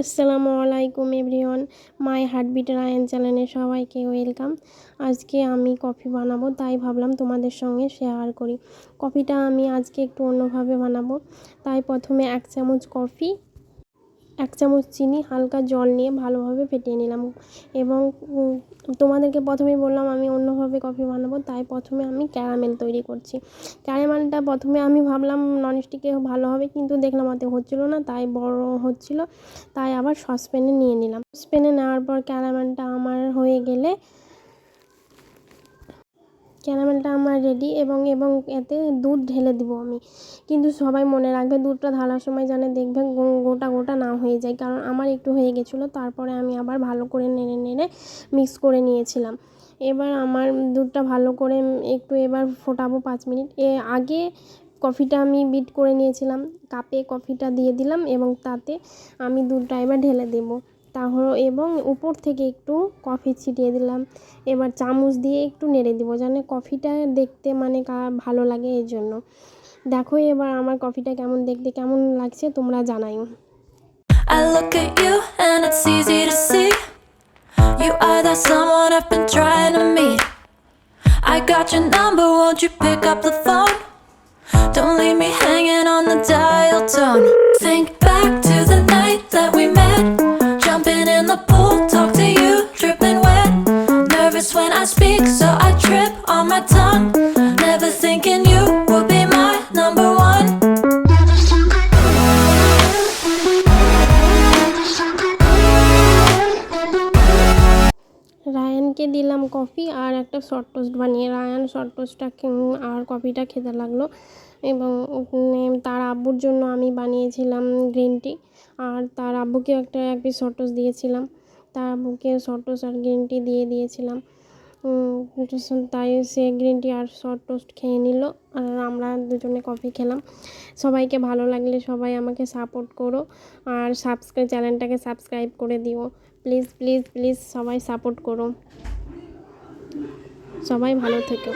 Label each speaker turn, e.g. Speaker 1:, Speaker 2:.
Speaker 1: আসসালামু আলাইকুম এভরিওয়ান, মাই হার্টবিট রায়ন চ্যানেলে সবাইকে ওয়েলকাম। আজকে আমি কফি বানাবো, তাই ভাবলাম তোমাদের সঙ্গে শেয়ার করি। কফিটা আমি আজকে একটু অন্যভাবে বানাবো। তাই প্রথমে এক চামচ কফি এক চামচ চিনি, হালকা জল নিয়ে ভালোভাবে ফেটিয়ে নিলাম এবং তোমাদেরকে প্রথমেই বললাম আমি অন্যভাবে কফি বানাবো, তাই প্রথমে আমি ক্যারামেল তৈরি করছি। ক্যারামেলটা প্রথমে আমি ভাবলাম ননস্টিকে ভালো হবে কিন্তু দেখলাম অত হচ্ছিল না, তাই বড় হচ্ছিল, তাই আবার সসপ্যানে নিয়ে নিলাম। সসপ্যানে নেওয়ার পর ক্যারামেলটা আমার হয়ে গেলে ক্যারামেলটা আমার রেডি এবং এবং এতে দুধ ঢেলে দিব আমি। কিন্তু সবাই মনে রাখবে দুধটা ঢালার সময় যেন দেখবে গোটা গোটা না হয়ে যায়। কারণ আমার একটু হয়ে গেছিল, তারপরে আমি আবার ভালো করে নেড়ে নেড়ে মিক্স করে নিয়েছিলাম। এবার আমার দুধটা ভালো করে একটু এবার ফোটাবো পাঁচ মিনিট। এ আগে কফিটা আমি বিট করে নিয়েছিলাম। কাপে কফিটা দিয়ে দিলাম এবং তাতে আমি দুধটা এবার ঢেলে দেবো। তাহলে এবং উপর থেকে একটু কফি ছিটিয়ে দিলাম। এবার চামচ দিয়ে একটু নেড়ে দিব যেন কফিটা দেখতে মানে ভালো লাগে এই জন্য দেখো এবার আমার কফিটা কেমন দেখতে কেমন লাগছে তোমরা জানাই
Speaker 2: I got your number, won't you pick up the
Speaker 1: রায়ানকে দিলাম কফি আর একটা শর্ট টোস্ট বানিয়ে, রায়ান শর্ট টোস্টটা আর কফিটা খেতে লাগল। এবং তার আব্বুর জন্য আমি বানিয়েছিলাম গ্রিন টি আর তার আব্বুকেও একটা এক পিস শর্ট টোস্ট দিয়েছিলাম। তার আব্বুকে শর্ট টোস্ট আর গ্রিন টি দিয়ে দিয়েছিলাম। তাই সে গ্রিন টি আর শর্ট টোস্ট খেয়ে নিল আর আমরা দুজনে কফি খেলাম। সবাইকে ভালো লাগলে সবাই আমাকে সাপোর্ট করো আর সাবস্ক্রাইব চ্যানেলটাকে সাবস্ক্রাইব করে দিও। প্লিজ প্লিজ প্লিজ সবাই সাপোর্ট করো। সবাই ভালো থেকো।